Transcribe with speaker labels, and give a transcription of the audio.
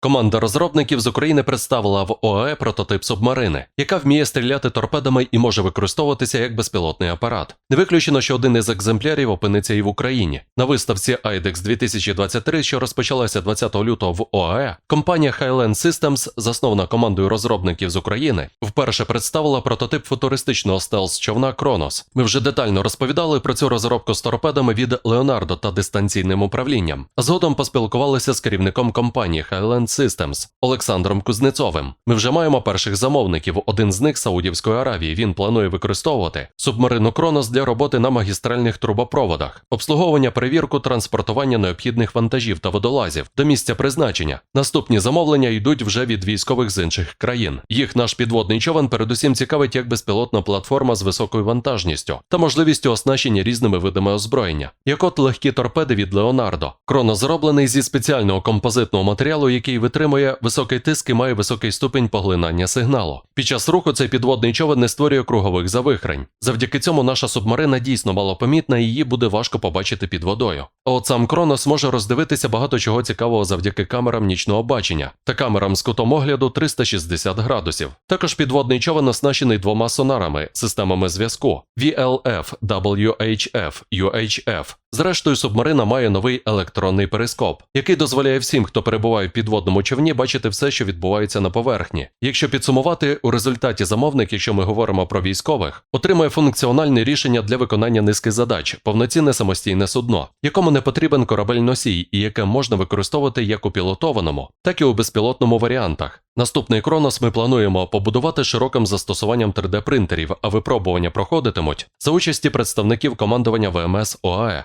Speaker 1: Команда розробників з України представила в ОАЕ прототип субмарини, яка вміє стріляти торпедами і може використовуватися як безпілотний апарат. Не виключено, що один із екземплярів опиниться і в Україні. На виставці IDEX 2023, що розпочалася 20 лютого в ОАЕ, компанія Highland Systems, заснована командою розробників з України, вперше представила прототип футуристичного стелс-човна Кронос. Ми вже детально розповідали про цю розробку з торпедами від Leonardo та дистанційним управлінням. Згодом поспілкувалися з керівником компанії Highland Systems Олександром Кузнецовим. Ми вже маємо перших замовників. Один з них Саудівської Аравії. Він планує використовувати субмарину Кронос для роботи на магістральних трубопроводах, обслуговування, перевірку, транспортування необхідних вантажів та водолазів до місця призначення. Наступні замовлення йдуть вже від військових з інших країн. Їх наш підводний човен передусім цікавить як безпілотна платформа з високою вантажністю та можливістю оснащення різними видами озброєння, як от легкі торпеди від Леонардо. Кронос зроблений зі спеціального композитного матеріалу, який витримує високий тиск і має високий ступінь поглинання сигналу. Під час руху цей підводний човен не створює кругових завихрень. Завдяки цьому наша субмарина дійсно малопомітна і її буде важко побачити під водою. А от сам Кронос може роздивитися багато чого цікавого завдяки камерам нічного бачення та камерам з кутом огляду 360 градусів. Також підводний човен оснащений двома сонарами, системами зв'язку VLF, WHF, UHF. Зрештою, субмарина має новий електронний перископ, який дозволяє всім, хто перебуває в підводному човні, бачити все, що відбувається на поверхні. Якщо підсумувати, у результаті замовник, якщо ми говоримо про військових, отримує функціональне рішення для виконання низки задач, повноцінне самостійне судно, якому не потрібен корабель носій і яке можна використовувати як у пілотованому, так і у безпілотному варіантах. Наступний Кронос ми плануємо побудувати широким застосуванням 3D-принтерів, а випробування проходитимуть за участі представників командування ВМС ОАЕ.